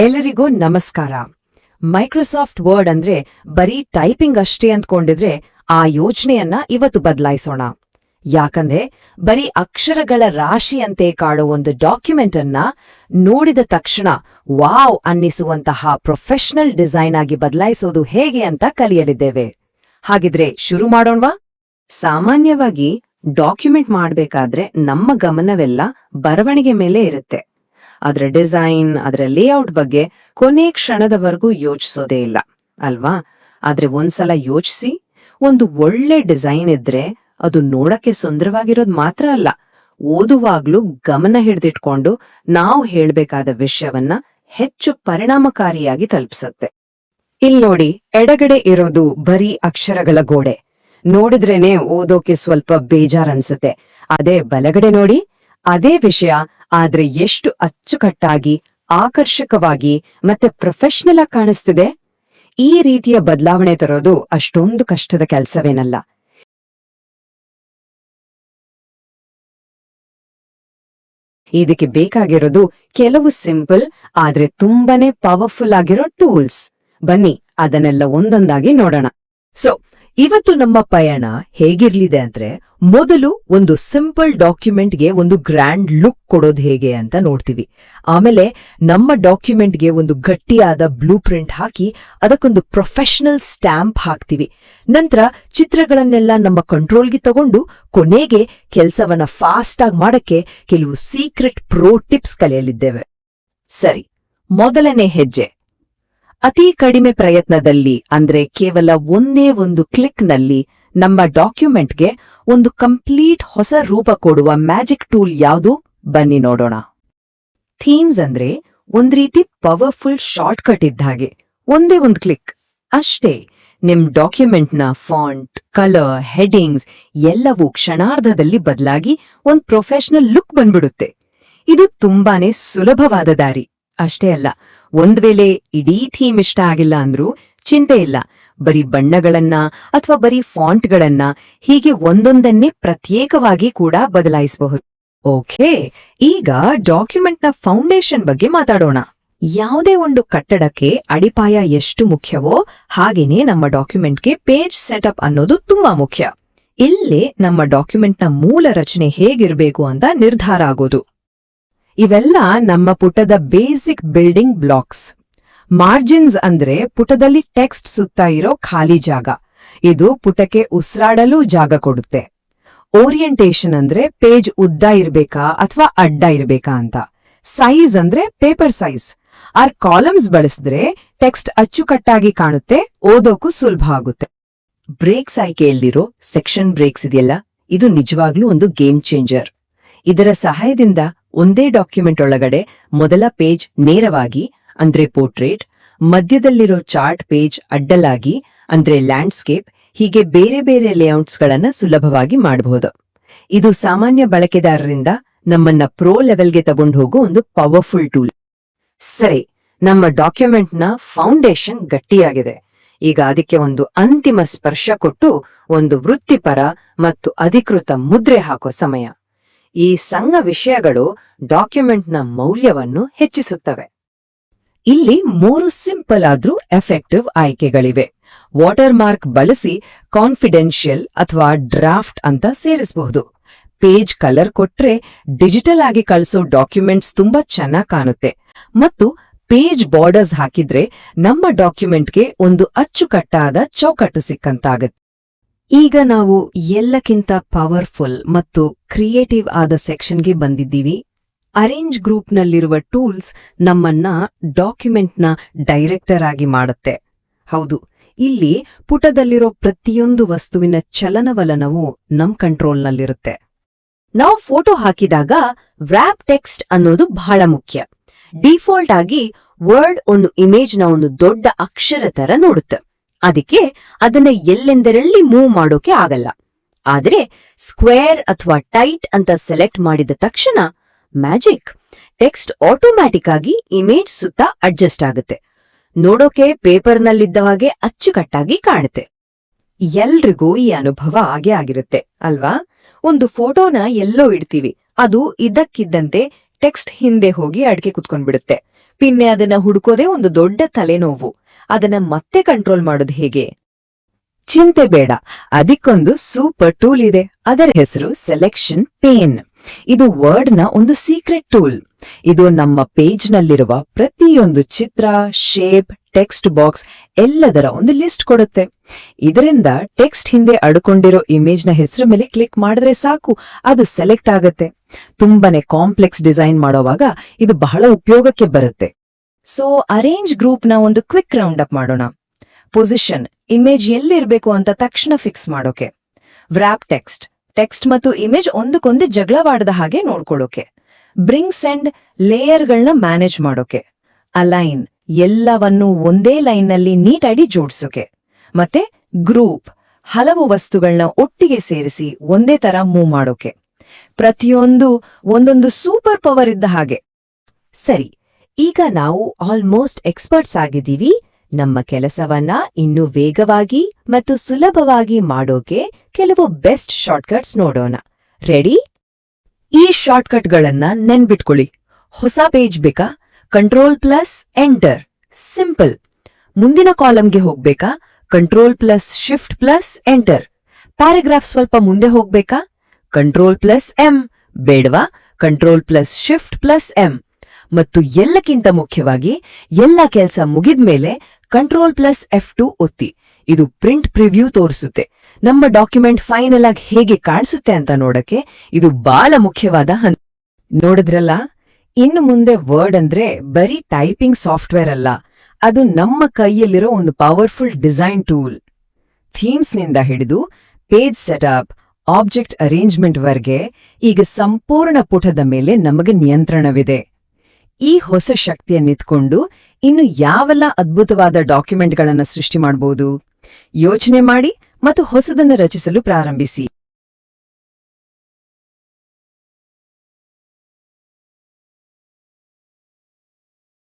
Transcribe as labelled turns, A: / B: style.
A: ಎಲ್ಲರಿಗೂ ನಮಸ್ಕಾರ. Microsoft word ಅಂದ್ರೆ ಬರೀ ಟೈಪಿಂಗ್ ಅಷ್ಟೇ ಅಂದ್ಕೊಂಡಿದ್ರೆ ಆ ಯೋಜನೆಯನ್ನ ಇವತ್ತು ಬದಲಾಯಿಸೋಣ. ಯಾಕಂದ್ರೆ ಬರೀ ಅಕ್ಷರಗಳ ರಾಶಿಯಂತೆ ಕಾಡೋ ಒಂದು ಡಾಕ್ಯುಮೆಂಟ್ ಅನ್ನ ನೋಡಿದ ತಕ್ಷಣ ವಾವ್ ಅನ್ನಿಸುವಂತಹ ಪ್ರೊಫೆಷನಲ್ ಡಿಸೈನ್ ಆಗಿ ಬದಲಾಯಿಸೋದು ಹೇಗೆ ಅಂತ ಕಲಿಯಲಿದ್ದೇವೆ. ಹಾಗಿದ್ರೆ ಶುರು ಮಾಡೋಣವಾ? ಸಾಮಾನ್ಯವಾಗಿ ಡಾಕ್ಯುಮೆಂಟ್ ಮಾಡಬೇಕಾದ್ರೆ ನಮ್ಮ ಗಮನವೆಲ್ಲ ಬರವಣಿಗೆ ಮೇಲೆ ಇರುತ್ತೆ. ಅದರ ಡಿಸೈನ್, ಅದರ ಲೇಔಟ್ ಬಗ್ಗೆ ಕೊನೆ ಕ್ಷಣದವರೆಗೂ ಯೋಚಿಸೋದೇ ಇಲ್ಲ, ಅಲ್ವಾ? ಆದ್ರೆ ಒಂದ್ಸಲ ಯೋಚಿಸಿ, ಒಂದು ಒಳ್ಳೆ ಡಿಸೈನ್ ಇದ್ರೆ ಅದು ನೋಡಕ್ಕೆ ಸುಂದರವಾಗಿರೋದು ಮಾತ್ರ ಅಲ್ಲ, ಓದುವಾಗ್ಲೂ ಗಮನ ಹಿಡಿದಿಟ್ಕೊಂಡು ನಾವು ಹೇಳ್ಬೇಕಾದ ವಿಷಯವನ್ನ ಹೆಚ್ಚು ಪರಿಣಾಮಕಾರಿಯಾಗಿ ತಲುಪಿಸತ್ತೆ. ಇಲ್ನೋಡಿ ಎಡಗಡೆ ಇರೋದು ಬರೀ ಅಕ್ಷರಗಳ ಗೋಡೆ. ನೋಡಿದ್ರೇನೆ ಓದೋಕೆ ಸ್ವಲ್ಪ ಬೇಜಾರನ್ಸುತ್ತೆ. ಅದೇ ಬಲಗಡೆ ನೋಡಿ, ಅದೇ ವಿಷಯ ಆದ್ರೆ ಎಷ್ಟು ಅಚ್ಚುಕಟ್ಟಾಗಿ, ಆಕರ್ಷಕವಾಗಿ ಮತ್ತೆ ಪ್ರೊಫೆಷನಲ್ ಆಗಿ ಕಾಣಿಸ್ತಿದೆ? ಈ ರೀತಿಯ ಬದಲಾವಣೆ ತರೋದು ಅಷ್ಟೊಂದು ಕಷ್ಟದ ಕೆಲಸವೇನಲ್ಲ. ಇದಕ್ಕೆ ಬೇಕಾಗಿರೋದು ಕೆಲವು ಸಿಂಪಲ್, ಆದ್ರೆ ತುಂಬಾನೇ ಪವರ್ಫುಲ್ ಆಗಿರೋ ಟೂಲ್ಸ್ ಬನ್ನಿ, ಅದನ್ನೆಲ್ಲ ಒಂದೊಂದಾಗಿ ನೋಡೋಣ.
B: ಸೊ ಇವತ್ತು ನಮ್ಮ ಪಯಣ ಹೇಗಿರ್ಲಿದೆ ಅಂದ್ರೆ ಮೊದಲು ಒಂದು ಸಿಂಪಲ್ ಡಾಕ್ಯುಮೆಂಟ್ಗೆ ಒಂದು ಗ್ರ್ಯಾಂಡ್ ಲುಕ್ ಕೊಡೋದು ಹೇಗೆ ಅಂತ ನೋಡ್ತೀವಿ. ಆಮೇಲೆ ನಮ್ಮ ಡಾಕ್ಯುಮೆಂಟ್ಗೆ ಒಂದು ಗಟ್ಟಿಯಾದ ಬ್ಲೂ ಪ್ರಿಂಟ್ ಹಾಕಿ ಅದಕ್ಕೊಂದು ಪ್ರೊಫೆಷನಲ್ ಸ್ಟ್ಯಾಂಪ್ ಹಾಕ್ತೀವಿ. ನಂತರ ಚಿತ್ರಗಳನ್ನೆಲ್ಲ ನಮ್ಮ ಕಂಟ್ರೋಲ್ಗೆ ತಗೊಂಡು ಕೊನೆಗೆ ಕೆಲಸವನ್ನ ಫಾಸ್ಟ್ ಆಗಿ ಮಾಡಕ್ಕೆ ಕೆಲವು ಸೀಕ್ರೆಟ್ ಪ್ರೋ ಟಿಪ್ಸ್ ಕಲಿಯಲಿದ್ದೇವೆ.
A: ಸರಿ, ಮೊದಲನೇ ಹೆಜ್ಜೆ. ಅತಿ ಕಡಿಮೆ ಪ್ರಯತ್ನದಲ್ಲಿ, ಅಂದ್ರೆ ಕೇವಲ ಒಂದೇ ಒಂದು ಕ್ಲಿಕ್ನಲ್ಲಿ ನಮ್ಮ ಡಾಕ್ಯುಮೆಂಟ್ಗೆ ಒಂದು ಕಂಪ್ಲೀಟ್ ಹೊಸ ರೂಪ ಕೊಡುವ ಮ್ಯಾಜಿಕ್ ಟೂಲ್ ಯಾವುದು? ಬನ್ನಿ ನೋಡೋಣ. ಥೀಮ್ಸ್ ಅಂದ್ರೆ ಒಂದ್ ರೀತಿ ಪವರ್ಫುಲ್ ಶಾರ್ಟ್ಕಟ್ ಇದ್ದ ಹಾಗೆ, ಒಂದೇ ಒಂದು ಕ್ಲಿಕ್. ಅಷ್ಟೇ, ನಿಮ್ ಡಾಕ್ಯುಮೆಂಟ್ನ ಫಾಂಟ್, ಕಲರ್ ಹೆಡಿಂಗ್ಸ್ ಎಲ್ಲವೂ ಕ್ಷಣಾರ್ಧದಲ್ಲಿ ಬದಲಾಗಿ ಒಂದ್ ಪ್ರೊಫೆಷನಲ್ ಲುಕ್ ಬಂದ್ಬಿಡುತ್ತೆ. ಇದು ತುಂಬಾನೇ ಸುಲಭವಾದ ದಾರಿ. ಅಷ್ಟೇ ಅಲ್ಲ ಒಂದ್ ವೇಳೆ ಇಡೀ ಥೀಮ್ ಇಷ್ಟ ಆಗಿಲ್ಲ ಅಂದ್ರೂ ಚಿಂತೆ ಇಲ್ಲ. ಬರೀ ಬಣ್ಣಗಳನ್ನ ಅಥವಾ ಬರೀ ಫಾಂಟ್ಗಳನ್ನ ಹೀಗೆ ಒಂದೊಂದನ್ನೇ ಪ್ರತ್ಯೇಕವಾಗಿ ಕೂಡ ಬದಲಾಯಿಸಬಹುದು. ಓಕೆ, ಈಗ ಡಾಕ್ಯುಮೆಂಟ್ನ ಫೌಂಡೇಶನ್ ಬಗ್ಗೆ ಮಾತಾಡೋಣ. ಯಾವುದೇ ಒಂದು ಕಟ್ಟಡಕ್ಕೆ ಅಡಿಪಾಯ ಎಷ್ಟು ಮುಖ್ಯವೋ ಹಾಗೇನೆ ನಮ್ಮ ಡಾಕ್ಯುಮೆಂಟ್ಗೆ ಪೇಜ್ ಸೆಟಪ್ ಅನ್ನೋದು ತುಂಬಾ ಮುಖ್ಯ. ಇಲ್ಲೇ ನಮ್ಮ ಡಾಕ್ಯುಮೆಂಟ್ನ ಮೂಲ ರಚನೆ ಹೇಗಿರಬೇಕು ಅಂತ ನಿರ್ಧಾರ ಆಗೋದು. ಇವೆಲ್ಲ ನಮ್ಮ ಪುಟದ ಬೇಸಿಕ್ ಬಿಲ್ಡಿಂಗ್ ಬ್ಲಾಕ್ಸ್. ಮಾರ್ಜಿನ್ಸ್ ಅಂದ್ರೆ ಪುಟದಲ್ಲಿ ಟೆಕ್ಸ್ಟ್ ಸುತ್ತ ಇರೋ ಖಾಲಿ ಜಾಗ. ಇದು ಪುಟಕ್ಕೆ ಉಸಿರಾಡಲು ಜಾಗ ಕೊಡುತ್ತೆ. ಓರಿಯಂಟೇಶನ್ ಅಂದ್ರೆ ಪೇಜ್ ಉದ್ದ ಇರ್ಬೇಕಾ ಅಥವಾ ಅಡ್ಡ ಇರ್ಬೇಕಾ ಅಂತ. ಸೈಜ್ ಅಂದ್ರೆ ಪೇಪರ್ ಸೈಜ್. ಆರ್ ಕಾಲಮ್ಸ್ ಬಳಸಿದ್ರೆ ಟೆಕ್ಸ್ಟ್ ಅಚ್ಚುಕಟ್ಟಾಗಿ ಕಾಣುತ್ತೆ, ಓದೋಕು ಸುಲಭ ಆಗುತ್ತೆ. ಬ್ರೇಕ್ಸ್ ಆಯ್ಕೆಯಲ್ಲಿರೋ ಸೆಕ್ಷನ್ ಬ್ರೇಕ್ಸ್ ಇದೆಯಲ್ಲ? ಇದು ನಿಜವಾಗ್ಲೂ ಒಂದು ಗೇಮ್ ಚೇಂಜರ್. ಇದರ ಸಹಾಯದಿಂದ ಒಂದೇ ಡಾಕ್ಯುಮೆಂಟ್ ಒಳಗಡೆ ಮೊದಲ ಪೇಜ್ ನೇರವಾಗಿ, ಅಂದ್ರೆ ಪೋರ್ಟ್ರೇಟ್ ಮಧ್ಯದಲ್ಲಿರೋ ಚಾರ್ಟ್ ಪೇಜ್ ಅಡ್ಡಲಾಗಿ, ಅಂದ್ರೆ ಲ್ಯಾಂಡ್ಸ್ಕೇಪ್ ಹೀಗೆ ಬೇರೆ ಬೇರೆ ಲೇಔಟ್ಸ್ಗಳನ್ನ ಸುಲಭವಾಗಿ ಮಾಡಬಹುದು ಇದು ಸಾಮಾನ್ಯ ಬಳಕೆದಾರರಿಂದ ನಮ್ಮನ್ನ ಪ್ರೋ ಲೆವೆಲ್ಗೆ ತಗೊಂಡು ಹೋಗೋ ಒಂದು ಪವರ್ಫುಲ್ ಟೂಲ್ ಸರಿ, ನಮ್ಮ ಡಾಕ್ಯುಮೆಂಟ್ನ ಫೌಂಡೇಶನ್ ಗಟ್ಟಿಯಾಗಿದೆ. ಈಗ ಅದಕ್ಕೆ ಒಂದು ಅಂತಿಮ ಸ್ಪರ್ಶ ಕೊಟ್ಟು ಒಂದು ವೃತ್ತಿಪರ ಮತ್ತು ಅಧಿಕೃತ ಮುದ್ರೆ ಹಾಕೋ ಸಮಯ. ಈ ಸಂಘ ವಿಷಯಗಳು ಡಾಕ್ಯುಮೆಂಟ್ನ ಮೌಲ್ಯವನ್ನು ಹೆಚ್ಚಿಸುತ್ತವೆ. ಇಲ್ಲಿ ಮೂರು ಸಿಂಪಲ್ ಆದ್ರೂ ಎಫೆಕ್ಟಿವ್ ಆಯ್ಕೆಗಳಿವೆ. ವಾಟರ್ ಮಾರ್ಕ್ ಬಳಸಿ ಕಾನ್ಫಿಡೆನ್ಷಿಯಲ್ ಅಥವಾ ಡ್ರಾಫ್ಟ್ ಅಂತ ಸೇರಿಸಬಹುದು. ಪೇಜ್ ಕಲರ್ ಕೊಟ್ರೆ ಡಿಜಿಟಲ್ ಆಗಿ ಕಳಿಸೋ ಡಾಕ್ಯುಮೆಂಟ್ಸ್ ತುಂಬಾ ಚೆನ್ನಾಗ್ ಕಾಣುತ್ತೆ. ಮತ್ತು ಪೇಜ್ ಬಾರ್ಡರ್ಸ್ ಹಾಕಿದ್ರೆ ನಮ್ಮ ಡಾಕ್ಯುಮೆಂಟ್ಗೆ ಒಂದು ಅಚ್ಚುಕಟ್ಟಾದ ಚೌಕಟ್ಟು ಸಿಕ್ಕಂತಾಗತ್ತೆ. ಈಗ ನಾವು ಎಲ್ಲಕ್ಕಿಂತ ಪವರ್ಫುಲ್ ಮತ್ತು ಕ್ರಿಯೇಟಿವ್ ಆದ ಸೆಕ್ಷನ್ಗೆ ಬಂದಿದ್ದೀವಿ. ಅರೇಂಜ್ ಗ್ರೂಪ್ನಲ್ಲಿರುವ ಟೂಲ್ಸ್ ನಮ್ಮನ್ನ ಡಾಕ್ಯುಮೆಂಟ್ನ ಡೈರೆಕ್ಟರ್ ಆಗಿ ಮಾಡುತ್ತೆ. ಹೌದು, ಇಲ್ಲಿ ಪುಟದಲ್ಲಿರೋ ಪ್ರತಿಯೊಂದು ವಸ್ತುವಿನ ಚಲನವಲನವು ನಮ್ ಕಂಟ್ರೋಲ್ನಲ್ಲಿರುತ್ತೆ ನಾವು ಫೋಟೋ ಹಾಕಿದಾಗ ವ್ರ್ಯಾಪ್ ಟೆಕ್ಸ್ಟ್ ಅನ್ನೋದು ಬಹಳ ಮುಖ್ಯ. ಡಿಫಾಲ್ಟ್ ಆಗಿ ವರ್ಡ್ ಒಂದು ಇಮೇಜ್ನ ಒಂದು ದೊಡ್ಡ ಅಕ್ಷರ ತರ ನೋಡುತ್ತೆ. ಅದಕ್ಕೆ ಅದನ್ನ ಎಲ್ಲೆಂದರಲ್ಲಿ ಮೂವ್ ಮಾಡೋಕೆ ಆಗಲ್ಲ. ಆದ್ರೆ ಸ್ಕ್ವೇರ್ ಅಥವಾ ಟೈಟ್ ಅಂತ ಸೆಲೆಕ್ಟ್ ಮಾಡಿದ ತಕ್ಷಣ ಮ್ಯಾಜಿಕ್ ಟೆಕ್ಸ್ಟ್ ಆಟೋಮ್ಯಾಟಿಕ್ ಆಗಿ ಇಮೇಜ್ ಸುತ್ತ ಅಡ್ಜಸ್ಟ್ ಆಗುತ್ತೆ. ನೋಡೋಕೆ ಪೇಪರ್ನಲ್ಲಿದ್ದ ಹಾಗೆ ಅಚ್ಚುಕಟ್ಟಾಗಿ ಕಾಣುತ್ತೆ. ಎಲ್ರಿಗೂ ಈ ಅನುಭವ ಆಗೇ ಆಗಿರುತ್ತೆ, ಅಲ್ವಾ? ಒಂದು ಫೋಟೋನ ಎಲ್ಲೋ ಇಡ್ತೀವಿ, ಅದು ಇದ್ದಕ್ಕಿದ್ದಂತೆ ಟೆಕ್ಸ್ಟ್ ಹಿಂದೆ ಹೋಗಿ ಅಡಿಕೆ ಕುತ್ಕೊಂಡ್ಬಿಡುತ್ತೆ.
B: ಪಿನ್ನೆ ಅದನ್ನ ಹುಡುಕೋದೇ ಒಂದು ದೊಡ್ಡ ತಲೆನೋವು. ಅದನ್ನ ಮತ್ತೆ ಕಂಟ್ರೋಲ್ ಮಾಡೋದು ಹೇಗೆ?
A: ಚಿಂತೆ ಬೇಡ. ಅದಕ್ಕೊಂದು ಸೂಪರ್ ಟೂಲ್ ಇದೆ. ಅದರ ಹೆಸರು ಸೆಲೆಕ್ಷನ್ ಪೇನ್. ಇದು ವರ್ಡ್ನ ಒಂದು ಸೀಕ್ರೆಟ್ ಟೂಲ್. ಇದು ನಮ್ಮ ಪೇಜ್ ನಲ್ಲಿರುವ ಪ್ರತಿಯೊಂದು ಚಿತ್ರ, ಶೇಪ್, ಟೆಕ್ಸ್ಟ್ ಬಾಕ್ಸ್ ಎಲ್ಲದರ ಒಂದು ಲಿಸ್ಟ್ ಕೊಡುತ್ತೆ. ಇದರಿಂದ ಟೆಕ್ಸ್ಟ್ ಹಿಂದೆ ಅಡ್ಕೊಂಡಿರೋ ಇಮೇಜ್ನ ಹೆಸರು ಮೇಲೆ ಕ್ಲಿಕ್ ಮಾಡಿದ್ರೆ ಸಾಕು. ಅದು ಸೆಲೆಕ್ಟ್ ಆಗುತ್ತೆ. ತುಂಬಾನೇ ಕಾಂಪ್ಲೆಕ್ಸ್ ಡಿಸೈನ್ ಮಾಡೋವಾಗ ಇದು ಬಹಳ ಉಪಯೋಗಕ್ಕೆ ಬರುತ್ತೆ.
B: ಸೊ ಅರೇಂಜ್ ಗ್ರೂಪ್ನ ಒಂದು ಕ್ವಿಕ್ ರೌಂಡ್ ಅಪ್ ಮಾಡೋಣ. ಪೊಸಿಷನ್ ಇಮೇಜ್ ಎಲ್ಲಿರ್ಬೇಕು ಅಂತ ತಕ್ಷಣ ಫಿಕ್ಸ್ ಮಾಡೋಕೆ. ವ್ರಾಪ್ ಟೆಕ್ಸ್ಟ್ ಟೆಕ್ಸ್ಟ್ ಮತ್ತು ಇಮೇಜ್ ಒಂದಕ್ಕೊಂದು ಜಗಳವಾಡದ ಹಾಗೆ ನೋಡ್ಕೊಳ್ಳೋಕೆ. ಬ್ರಿಂಗ್ ಸೆಂಡ್ ಲೇಯರ್ಗಳನ್ನ ಮ್ಯಾನೇಜ್ ಮಾಡೋಕೆ. ಅಲೈನ್ ಎಲ್ಲವನ್ನೂ ಒಂದೇ ಲೈನ್ನಲ್ಲಿ ನೀಟಾಗಿ ಜೋಡಿಸೋಕೆ. ಮತ್ತೆ ಗ್ರೂಪ್ ಹಲವು ವಸ್ತುಗಳನ್ನ ಒಟ್ಟಿಗೆ ಸೇರಿಸಿ ಒಂದೇ ತರ ಮೂವ್ ಮಾಡೋಕೆ. ಪ್ರತಿಯೊಂದು ಒಂದೊಂದು ಸೂಪರ್ ಪವರ್ ಇದ್ದ ಹಾಗೆ. ಸರಿ, ಈಗ ನಾವು ಆಲ್ಮೋಸ್ಟ್ ಎಕ್ಸ್ಪರ್ಟ್ಸ್ ಆಗಿದ್ದೀವಿ. ನಮ್ಮ ಕೆಲಸವನ್ನ ಇನ್ನೂ ವೇಗವಾಗಿ ಮತ್ತು ಸುಲಭವಾಗಿ ಮಾಡೋಕೆ ಕೆಲವು ಬೆಸ್ಟ್ ಶಾರ್ಟ್ಕಟ್ಸ್ ನೋಡೋಣ. ರೆಡಿ?
A: ಈ ಶಾರ್ಟ್ಕಟ್ಗಳನ್ನ ನೆನ್ಬಿಟ್ಕೊಳ್ಳಿ ಹೊಸ ಪೇಜ್ ಬೇಕಾ? ಕಂಟ್ರೋಲ್ ಪ್ಲಸ್ ಎಂಟರ್ ಸಿಂಪಲ್ ಮುಂದಿನ ಕಾಲಂಗೆ ಹೋಗ್ಬೇಕಾ? Control plus shift plus enter paragraph ಸ್ವಲ್ಪ ಮುಂದೆ ಹೋಗ್ಬೇಕಾ? ಕಂಟ್ರೋಲ್ ಪ್ಲಸ್ ಎಂ ಬೇಡವಾ? Control plus shift plus M ಮತ್ತು ಎಲ್ಲಕ್ಕಿಂತ ಮುಖ್ಯವಾಗಿ, ಎಲ್ಲ ಕೆಲಸ ಮುಗಿದ್ಮೇಲೆ ಕಂಟ್ರೋಲ್ ಪ್ಲಸ್ ಎಫ್ ಟು ಒತ್ತಿ. ಇದು ಪ್ರಿಂಟ್ ಪ್ರಿವ್ಯೂ ತೋರಿಸುತ್ತೆ. ನಮ್ಮ ಡಾಕ್ಯುಮೆಂಟ್ ಫೈನಲ್ ಆಗಿ ಹೇಗೆ ಕಾಣಿಸುತ್ತೆ ಅಂತ ನೋಡಕ್ಕೆ ಇದು ಬಹಳ ಮುಖ್ಯವಾದ ಹಂತ. ನೋಡಿದ್ರಲ್ಲ? ಇನ್ನು ಮುಂದೆ ವರ್ಡ್ ಅಂದ್ರೆ ಬರೀ ಟೈಪಿಂಗ್ ಸಾಫ್ಟ್ವೇರ್ ಅಲ್ಲ. ಅದು ನಮ್ಮ ಕೈಯಲ್ಲಿರೋ ಒಂದು ಪವರ್ಫುಲ್ ಡಿಸೈನ್ ಟೂಲ್ ಥೀಮ್ಸ್ನಿಂದ ಹಿಡಿದು ಪೇಜ್ ಸೆಟಪ್ ಆಬ್ಜೆಕ್ಟ್ ಅರೇಂಜ್ಮೆಂಟ್ ವರ್ಗೆ ಈಗ ಸಂಪೂರ್ಣ ಪುಟದ ಮೇಲೆ ನಮಗೆ ನಿಯಂತ್ರಣವಿದೆ. ಈ ಹೊಸ ಶಕ್ತಿಯನ್ನಿತ್ಕೊಂಡು ಇನ್ನು ಯಾವೆಲ್ಲ ಅದ್ಭುತವಾದ ಡಾಕ್ಯುಮೆಂಟ್ಗಳನ್ನು ಸೃಷ್ಟಿ ಮಾಡಬಹುದು ಯೋಚನೆ ಮಾಡಿ ಮತ್ತು ಹೊಸದನ್ನು ರಚಿಸಲು ಪ್ರಾರಂಭಿಸಿ.